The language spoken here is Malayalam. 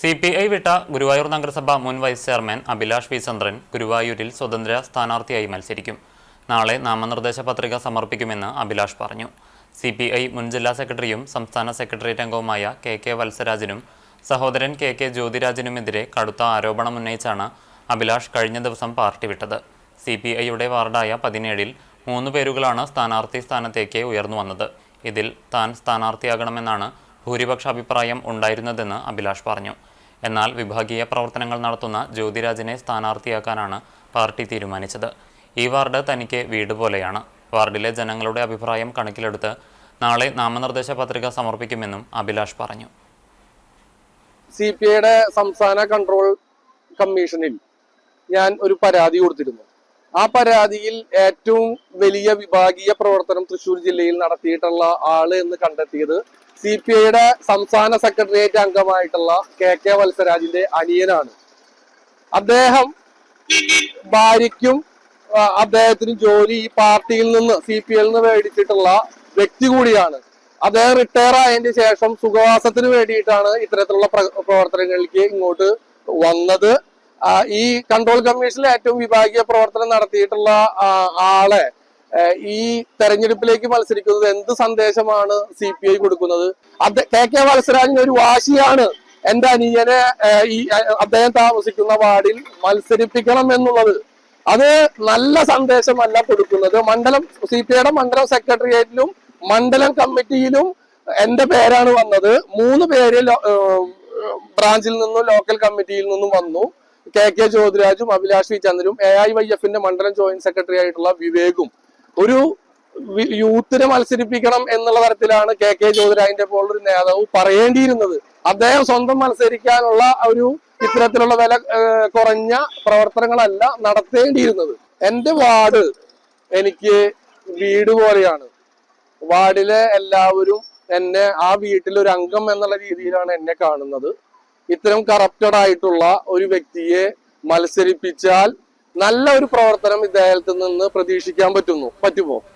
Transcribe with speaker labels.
Speaker 1: സി പി ഐ വിട്ട ഗുരുവായൂർ നഗരസഭ മുൻ vice chairman Abhilash V Chandran ഗുരുവായൂരിൽ സ്വതന്ത്ര സ്ഥാനാർത്ഥിയായി മത്സരിക്കും. നാളെ നാമനിർദ്ദേശ പത്രിക സമർപ്പിക്കുമെന്ന് അഭിലാഷ് പറഞ്ഞു. സി പി ഐ മുൻ ജില്ലാ സെക്രട്ടറിയും സംസ്ഥാന സെക്രട്ടേറിയറ്റ് അംഗവുമായ കെ കെ വത്സരാജനും സഹോദരൻ കെ കെ ജ്യോതിരാജനുമെതിരെ കടുത്ത ആരോപണം ഉന്നയിച്ചാണ് അഭിലാഷ് കഴിഞ്ഞ ദിവസം പാർട്ടി വിട്ടത്. സി പി ഐയുടെ വാർഡായ പതിനേഴിൽ മൂന്ന് പേരുകളാണ് സ്ഥാനാർത്ഥി സ്ഥാനത്തേക്ക് ഉയർന്നു വന്നത്. ഇതിൽ താൻ സ്ഥാനാർത്ഥിയാകണമെന്നാണ് ഭൂരിപക്ഷ അഭിപ്രായം ഉണ്ടായിരുന്നതെന്ന് അഭിലാഷ് പറഞ്ഞു. എന്നാൽ വിഭാഗീയ പ്രവർത്തനങ്ങൾ നടത്തുന്ന ജ്യോതിരാജിനെ സ്ഥാനാർത്ഥിയാക്കാനാണ് പാർട്ടി തീരുമാനിച്ചത്. ഈ വാർഡ് തനിക്ക് വീട് പോലെയാണ്. വാർഡിലെ ജനങ്ങളുടെ അഭിപ്രായം കണക്കിലെടുത്ത് നാളെ നാമനിർദ്ദേശ പത്രിക സമർപ്പിക്കുമെന്നും അഭിലാഷ് പറഞ്ഞു.
Speaker 2: സി പി ഐയുടെ സംസ്ഥാന കൺട്രോൾ കമ്മീഷനിൽ ഞാൻ ഒരു പരാതി കൊടുത്തിരുന്നു. ആ പരാതിയിൽ ഏറ്റവും വലിയ വിഭാഗീയ പ്രവർത്തനം തൃശ്ശൂർ ജില്ലയിൽ നടത്തിയിട്ടുള്ള ആൾ എന്ന് കണ്ടെത്തിയത് സി പി ഐയുടെ സംസ്ഥാന സെക്രട്ടേറിയറ്റ് അംഗമായിട്ടുള്ള കെ കെ വത്സരാജിന്റെ അനിയനാണ്. അദ്ദേഹം ഭാര്യയ്ക്കും അദ്ദേഹത്തിനും ജോലി ഈ പാർട്ടിയിൽ നിന്ന് സി പി ഐയിൽ നിന്ന് മേടിച്ചിട്ടുള്ള വ്യക്തി കൂടിയാണ്. അദ്ദേഹം റിട്ടയർ ആയതിന് ശേഷം സുഖവാസത്തിന് വേണ്ടിയിട്ടാണ് ഇത്തരത്തിലുള്ള പ്ര- പ്രവർത്തനങ്ങളിലേക്ക് ഇങ്ങോട്ട് വന്നത്. ഈ കൺട്രോൾ കമ്മീഷനിൽ ഏറ്റവും വിഭാഗീയ പ്രവർത്തനം നടത്തിയിട്ടുള്ള ആളെ ഈ തെരഞ്ഞെടുപ്പിലേക്ക് മത്സരിക്കുന്നത് എന്ത് സന്ദേശമാണ് സി പി ഐ കൊടുക്കുന്നത്? കെ കെ വത്സരാജൻ ഒരു വാശിയാണ്. എന്റെ അനിയനെ ഈ അദ്ദേഹം താമസിക്കുന്ന വാർഡിൽ മത്സരിപ്പിക്കണം എന്നുള്ളത്. അത് നല്ല സന്ദേശമല്ല കൊടുക്കുന്നത്. മണ്ഡലം സി പി ഐയുടെ മണ്ഡലം സെക്രട്ടേറിയറ്റിലും മണ്ഡലം കമ്മിറ്റിയിലും എന്റെ പേരാണ് വന്നത്. മൂന്ന് പേര് ബ്രാഞ്ചിൽ നിന്നും ലോക്കൽ കമ്മിറ്റിയിൽ നിന്നും വന്നു. കെ കെ ജ്യോതിരാജും അഭിലാഷ് വി ചന്ദ്രനും എ ഐ വൈ എഫിന്റെ മണ്ഡലം ജോയിന്റ് സെക്രട്ടറി ആയിട്ടുള്ള വിവേകും. ഒരു യൂത്തിനെ മത്സരിപ്പിക്കണം എന്നുള്ള തരത്തിലാണ് കെ കെ ജ്യോതിരാജിന്റെ പോലൊരു നേതാവ് പറയേണ്ടിയിരുന്നത്. അദ്ദേഹം സ്വന്തം മത്സരിക്കാനുള്ള ഒരു ഇത്തരത്തിലുള്ള വില കുറഞ്ഞ പ്രവർത്തനങ്ങളല്ല നടത്തേണ്ടിയിരുന്നത്. എന്റെ വാർഡ് എനിക്ക് വീട് പോലെയാണ്. വാർഡിലെ എല്ലാവരും എന്നെ ആ വീട്ടിൽ ഒരു അംഗം എന്നുള്ള രീതിയിലാണ് എന്നെ കാണുന്നത്. ഇത്തരം കറപ്റ്റഡ് ആയിട്ടുള്ള ഒരു വ്യക്തിയെ മത്സരിപ്പിച്ചാൽ നല്ല ഒരു പ്രവർത്തനം ഇദ്ദേഹത്തിൽ നിന്ന് പ്രതീക്ഷിക്കാൻ പറ്റുന്നു. പറ്റുമോ?